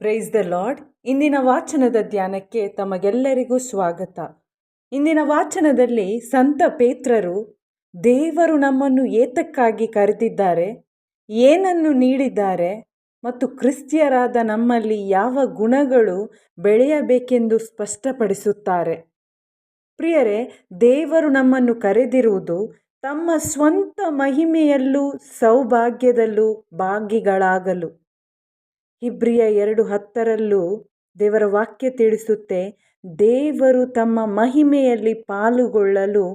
Price the lord ಇಂದಿನ ವಾಚನದ ಧ್ಯಾನಕ್ಕೆ ತಮಗೆಲ್ಲರಿಗೂ ಸ್ವಾಗತ. ಇಂದಿನ ವಾಚನದಲ್ಲಿ ಸಂತ ಪೇತ್ರರು, ದೇವರು ನಮ್ಮನ್ನು ಏತಕ್ಕಾಗಿ ಕರೆದಿದ್ದಾರೆ, ಏನನ್ನು ನೀಡಿದ್ದಾರೆ ಮತ್ತು ಕ್ರಿಸ್ತಿಯರಾದ ನಮ್ಮಲ್ಲಿ ಯಾವ ಗುಣಗಳು ಬೆಳೆಯಬೇಕೆಂದು ಸ್ಪಷ್ಟಪಡಿಸುತ್ತಾರೆ. ಪ್ರಿಯರೇ, ದೇವರು ನಮ್ಮನ್ನು ಕರೆದಿರುವುದು ತಮ್ಮ ಸ್ವಂತ ಮಹಿಮೆಯಲ್ಲೂ ಸೌಭಾಗ್ಯದಲ್ಲೂ ಭಾಗಿಗಳಾಗಲು. ಹಿಬ್ರಿಯ ಎರಡು ಹತ್ತರಲ್ಲೂ ದೇವರ ವಾಕ್ಯ ತಿಳಿಸುತ್ತೆ, ದೇವರು ತಮ್ಮ ಮಹಿಮೆಯಲ್ಲಿ ಪಾಲುಗೊಳ್ಳಲು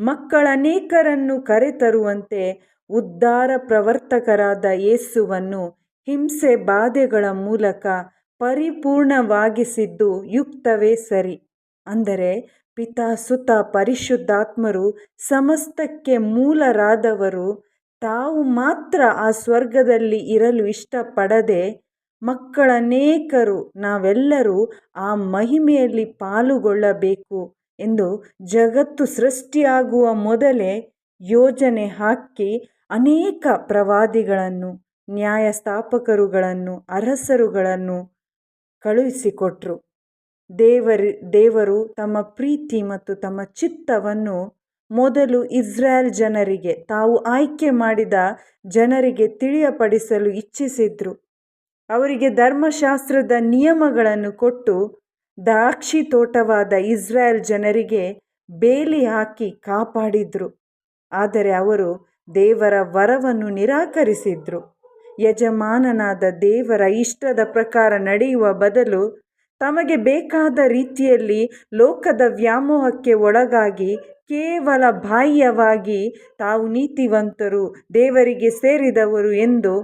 ಮಕ್ಕಳನೇಕರನ್ನು ಕರೆತರುವಂತೆ ಉದ್ಧಾರ ಪ್ರವರ್ತಕರಾದ ಯೇಸುವನ್ನು ಹಿಂಸೆ ಬಾಧೆಗಳ ಮೂಲಕ ಪರಿಪೂರ್ಣವಾಗಿಸಿದ್ದು ಯುಕ್ತವೇ ಸರಿ. ಅಂದರೆ ಪಿತಾ ಸುತ ಪರಿಶುದ್ಧಾತ್ಮರು ಸಮಸ್ತಕ್ಕೆ ಮೂಲರಾದವರು ತಾವು ಮಾತ್ರ ಆ ಸ್ವರ್ಗದಲ್ಲಿ ಇರಲು ಇಷ್ಟಪಡದೆ ಮಕ್ಕಳನೇಕರು ನಾವೆಲ್ಲರೂ ಆ ಮಹಿಮೆಯಲ್ಲಿ ಪಾಲುಗೊಳ್ಳಬೇಕು ಎಂದು ಜಗತ್ತು ಸೃಷ್ಟಿಯಾಗುವ ಮೊದಲೇ ಯೋಜನೆ ಹಾಕಿ ಅನೇಕ ಪ್ರವಾದಿಗಳನ್ನು, ನ್ಯಾಯಸ್ಥಾಪಕರುಗಳನ್ನು, ಅರಸರುಗಳನ್ನು ಕಳುಹಿಸಿಕೊಟ್ರು. ದೇವರು ದೇವರು ತಮ್ಮ ಪ್ರೀತಿ ಮತ್ತು ತಮ್ಮ ಚಿತ್ತವನ್ನು ಮೊದಲು ಇಸ್ರಾಯೇಲ್ ಜನರಿಗೆ ತಾವು ಆಯ್ಕೆ ಮಾಡಿದ ಜನರಿಗೆ ತಿಳಿಯಪಡಿಸಲು ಇಚ್ಛಿಸಿದ್ರು. ಅವರಿಗೆ ಧರ್ಮಶಾಸ್ತ್ರದ ನಿಯಮಗಳನ್ನು ಕೊಟ್ಟು ದ್ರಾಕ್ಷಿ ತೋಟವಾದ ಇಸ್ರಾಯೇಲ್ ಜನರಿಗೆ ಬೇಲಿ ಹಾಕಿ ಕಾಪಾಡಿದ್ರು. ಆದರೆ ಅವರು ದೇವರ ವರವನ್ನು ನಿರಾಕರಿಸಿದ್ರು. ಯಜಮಾನನಾದ ದೇವರ ಇಷ್ಟದ ಪ್ರಕಾರ ನಡೆಯುವ ಬದಲು ತಮಗೆ ಬೇಕಾದ ರೀತಿಯಲ್ಲಿ ಲೋಕದ ವ್ಯಾಮೋಹಕ್ಕೆ ಒಳಗಾಗಿ ಕೇವಲ ಬಾಹ್ಯವಾಗಿ ತಾವು ನೀತಿವಂತರು, ದೇವರಿಗೆ ಸೇರಿದವರು ಎಂದು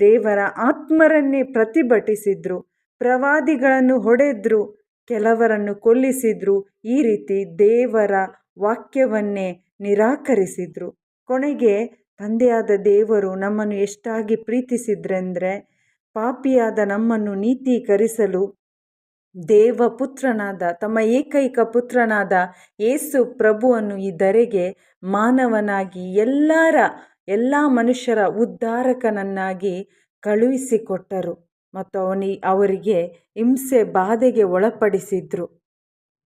ದೇವರ ಆತ್ಮರನ್ನೇ ಪ್ರತಿಭಟಿಸಿದ್ರು, ಪ್ರವಾದಿಗಳನ್ನು ಹೊಡೆದ್ರು, ಕೆಲವರನ್ನು ಕೊಲ್ಲಿಸಿದ್ರು, ಈ ರೀತಿ ದೇವರ ವಾಕ್ಯವನ್ನೇ ನಿರಾಕರಿಸಿದ್ರು. ಕೊನೆಗೆ ತಂದೆಯಾದ ದೇವರು ನಮ್ಮನ್ನು ಎಷ್ಟಾಗಿ ಪ್ರೀತಿಸಿದ್ರೆಂದರೆ, ಪಾಪಿಯಾದ ನಮ್ಮನ್ನು ನೀತೀಕರಿಸಲು ದೇವಪುತ್ರನಾದ, ತಮ್ಮ ಏಕೈಕ ಪುತ್ರನಾದ ಏಸು ಪ್ರಭುವನ್ನು ಈ ಧರೆಗೆ ಮಾನವನಾಗಿ ಎಲ್ಲರ ಎಲ್ಲ ಮನುಷ್ಯರ ಉದ್ಧಾರಕನನ್ನಾಗಿ ಕಳುಹಿಸಿಕೊಟ್ಟರು ಮತ್ತು ಅವನಿ, ಅವರಿಗೆ ಹಿಂಸೆ ಬಾಧೆಗೆ ಒಳಪಡಿಸಿದ್ರು.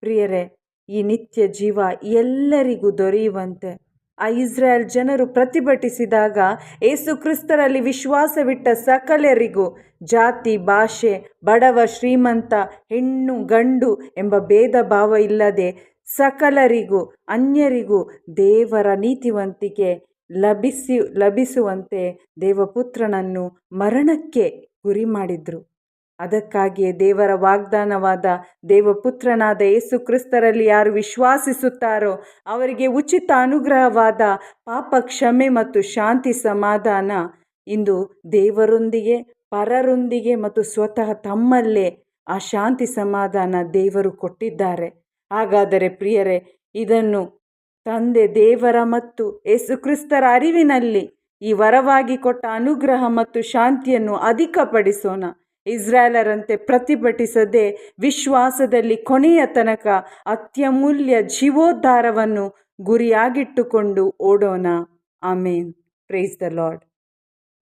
ಪ್ರಿಯರೇ, ಈ ನಿತ್ಯ ಜೀವ ಎಲ್ಲರಿಗೂ ದೊರೆಯುವಂತೆ. ಆ ಇಸ್ರಾಯೇಲ್ ಜನರು ಪ್ರತಿಭಟಿಸಿದಾಗ ಏಸು ಕ್ರಿಸ್ತರಲ್ಲಿ ವಿಶ್ವಾಸವಿಟ್ಟ ಸಕಲರಿಗೂ ಜಾತಿ, ಭಾಷೆ, ಬಡವ, ಶ್ರೀಮಂತ, ಹೆಣ್ಣು, ಗಂಡು ಎಂಬ ಭೇದ ಭಾವ ಇಲ್ಲದೆ ಸಕಲರಿಗೂ, ಅನ್ಯರಿಗೂ ದೇವರ ನೀತಿವಂತಿಕೆ ಲಭಿಸಿ, ಲಭಿಸುವಂತೆ ದೇವಪುತ್ರನನ್ನು ಮರಣಕ್ಕೆ ಗುರಿ ಮಾಡಿದರು. ಅದಕ್ಕಾಗಿಯೇ ದೇವರ ವಾಗ್ದಾನವಾದ ದೇವಪುತ್ರನಾದ ಯೇಸು ಕ್ರಿಸ್ತರಲ್ಲಿ ಯಾರು ವಿಶ್ವಾಸಿಸುತ್ತಾರೋ ಅವರಿಗೆ ಉಚಿತ ಅನುಗ್ರಹವಾದ ಪಾಪ ಕ್ಷಮೆ ಮತ್ತು ಶಾಂತಿ ಸಮಾಧಾನ ಇಂದು ದೇವರೊಂದಿಗೆ, ಪರರೊಂದಿಗೆ ಮತ್ತು ಸ್ವತಃ ತಮ್ಮಲ್ಲೇ ಆ ಶಾಂತಿ ಸಮಾಧಾನ ದೇವರು ಕೊಟ್ಟಿದ್ದಾರೆ. ಹಾಗಾದರೆ ಪ್ರಿಯರೇ, ಇದನ್ನು ತಂದೆ ದೇವರ ಮತ್ತು ಯೇಸುಕ್ರಿಸ್ತರ ಅರಿವಿನಲ್ಲಿ ಈ ವರವಾಗಿ ಕೊಟ್ಟ ಅನುಗ್ರಹ ಮತ್ತು ಶಾಂತಿಯನ್ನು ಅಧಿಕಪಡಿಸೋಣ. ಇಸ್ರಾಯೇಲರಂತೆ ಪ್ರತಿಭಟಿಸದೆ ವಿಶ್ವಾಸದಲ್ಲಿ ಕೊನೆಯ ತನಕ ಅತ್ಯಮೂಲ್ಯ ಜೀವೋದ್ಧಾರವನ್ನು ಗುರಿಯಾಗಿಟ್ಟುಕೊಂಡು ಓಡೋಣ. ಆಮೇನ್. Praise the lord